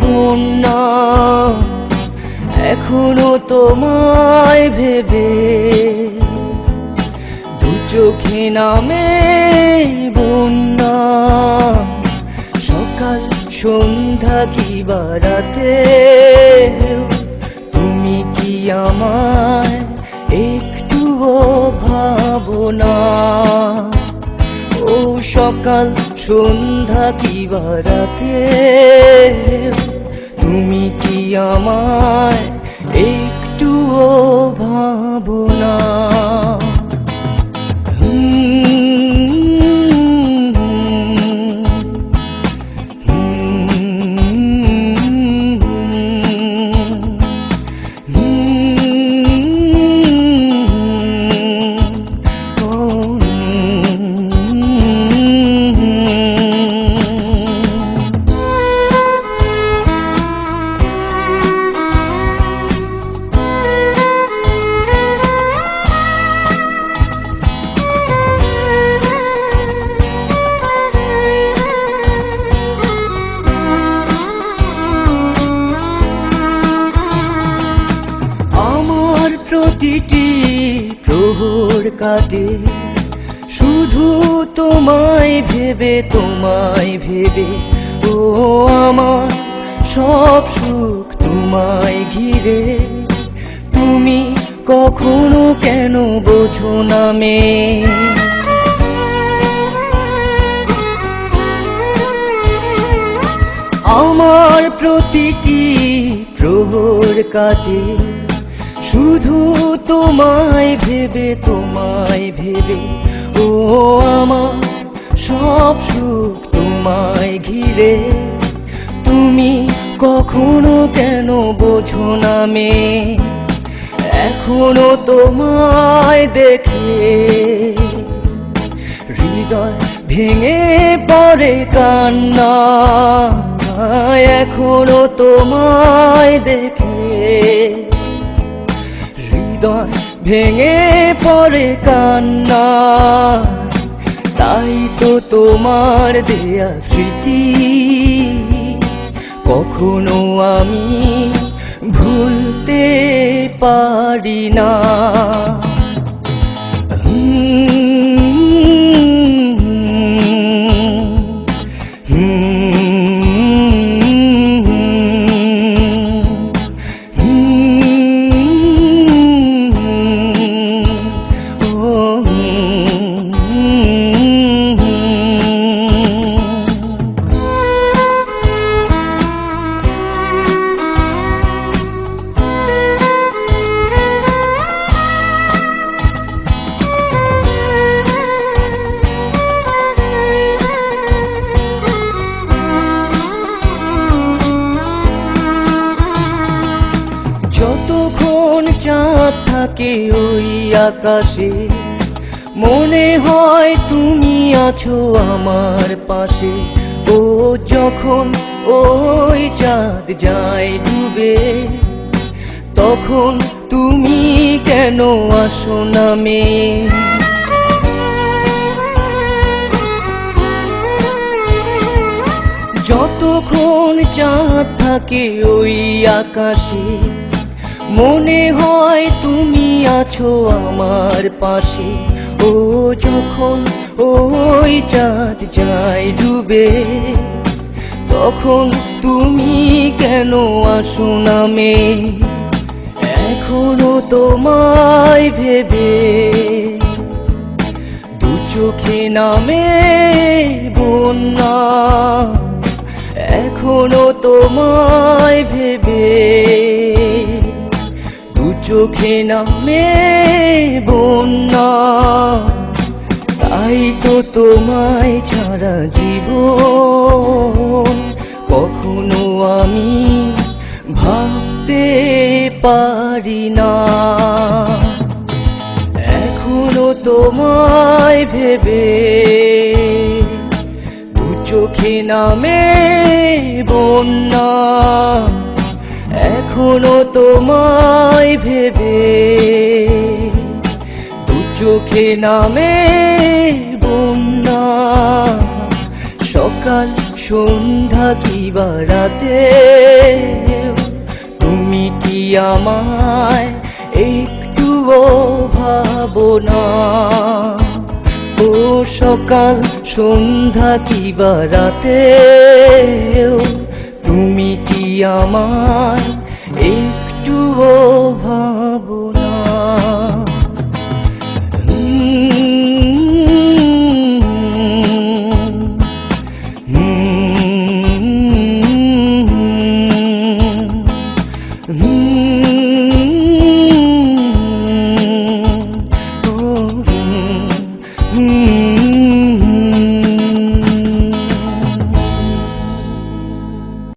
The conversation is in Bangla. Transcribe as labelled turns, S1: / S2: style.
S1: বন্যা। এখনও তোমায় ভেবে দু চোখে নামে বন্যা। সকাল, সন্ধ্যা কি বারাতে তুমি কি আমায় একটুও ভাবনা ও সকাল সন্ধ্যা কি বারাতে তুমি কি আমায় একটুও ভাবনা প্রতিটি প্রহর কাটে। শুধু তোমায় ভেবে তোমায় ভেবে, ও আমার সব সুখ তোমায় ঘিরে। তুমি কখনো কেন বোঝো না মেয়ে? আমার প্রতিটি প্রহর কাটে। শুধু তোমায় ভেবে তোমায় ভেবে, ও আমার সব সুখ তোমায় ঘিরে। তুমি কখনো কেন বোঝো না মে এখনও তোমায় দেখে। হৃদয় ভেঙে পড়ে কান্না, এখনও তোমায় দেখে। হৃদয় ভেঙে পড়ে কান্না। তাই তো তোমার দেয়া স্মৃতি। কখনো আমি ভুলতে পারি না। চাঁদ থাকে ওই আকাশে। মনে হয় তুমি আছো আমার পাশে। ও যখন ওই চাঁদ যায় ডুবে, তখন তুমি কেন আসো না মেয়ে যতক্ষণ চাঁদ থাকে ওই আকাশে মনে হয় তুমি আছো আমার পাশে। ও যখন ওই চাঁদ যায় ডুবে, তখন তুমি কেন আসো না মে এখনও তোমায় ভেবে দু চোখে নামে বন্যা। এখনও তোমায় ভেবে নামে বন্যা। তাই তো তোমায় ছাড়া জীবন কখনো আমি ভাবতে পারি না। এখনও তোমায় ভেবে দু চোখে নামে বন্যা। এখনও তোমায় ভেবে দু চোখে নামে বন্যা। সকাল, সন্ধ্যা কি বারাতে তুমি কি আমায় একটুও ভাবনা ও সকাল, সন্ধ্যা কি বারাতে তুমি কি আমায় ভাবনা Mm-hmm.